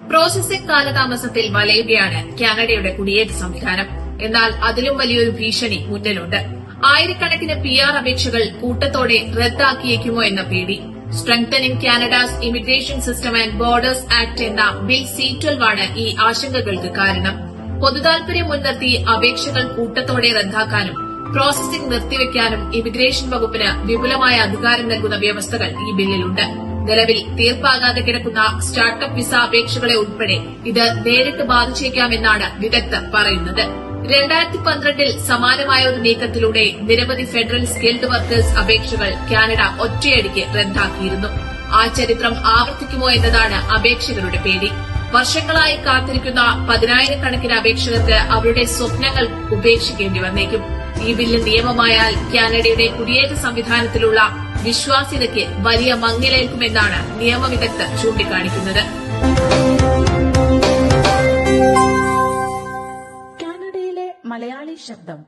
Processing കാലതാമസത്തിൽ വലയുകയാണ് കാനഡയുടെ കുടിയേറ്റ സംവിധാനം. എന്നാൽ അതിലും വലിയൊരു ഭീഷണി മുന്നിലുണ്ട്. ആയിരക്കണക്കിന് പി ആർ അപേക്ഷകൾ കൂട്ടത്തോടെ റദ്ദാക്കിയേക്കുമോ എന്ന പേടി. Strengthening Canada's immigration system and borders act എന്ന ബിൽ സി ട്വൽവ് ആണ് ഈ ആശങ്കകൾക്ക് കാരണം. പൊതുതാൽപര്യം മുൻനിർത്തി അപേക്ഷകൾ കൂട്ടത്തോടെ റദ്ദാക്കാനും പ്രോസസിംഗ് നിർത്തിവെക്കാനും ഇമിഗ്രേഷൻ വകുപ്പിന് വിപുലമായ അധികാരം നൽകുന്ന വ്യവസ്ഥകൾ ഈ ബില്ലിലുണ്ട്. നിലവിൽ തീർപ്പാകാതെ കിടക്കുന്ന സ്റ്റാർട്ടപ്പ് വിസ അപേക്ഷകളെ ഉൾപ്പെടെ ഇത് നേരിട്ട് ബാധിച്ചേക്കാമെന്നാണ് വിദഗ്ധർ പറയുന്നത്. രണ്ടായിരത്തി പന്ത്രണ്ടിൽ സമാനമായ ഒരു നീക്കത്തിലൂടെ നിരവധി ഫെഡറൽ സ്കിൽഡ് വർക്കേഴ്സ് അപേക്ഷകൾ കാനഡ ഒറ്റയടിക്ക് റദ്ദാക്കിയിരുന്നു. ആ ചരിത്രം ആവർത്തിക്കുമോ എന്നതാണ് അപേക്ഷകരുടെ പേടി. വർഷങ്ങളായി കാത്തിരിക്കുന്ന പതിനായിരക്കണക്കിന് അപേക്ഷകർക്ക് അവരുടെ സ്വപ്നങ്ങൾ ഉപേക്ഷിക്കേണ്ടി വന്നേക്കും. ഈ ബില്ല് നിയമമായാൽ കാനഡയുടെ കുടിയേറ്റ സംവിധാനത്തിലുള്ള വിശ്വാസ്യതയ്ക്ക് വലിയ മങ്ങിലേൽക്കുമെന്നാണ് നിയമവിദഗ്ധർ ചൂണ്ടിക്കാണിക്കുന്നത്. കാനഡയിലെ മലയാളി ശബ്ദം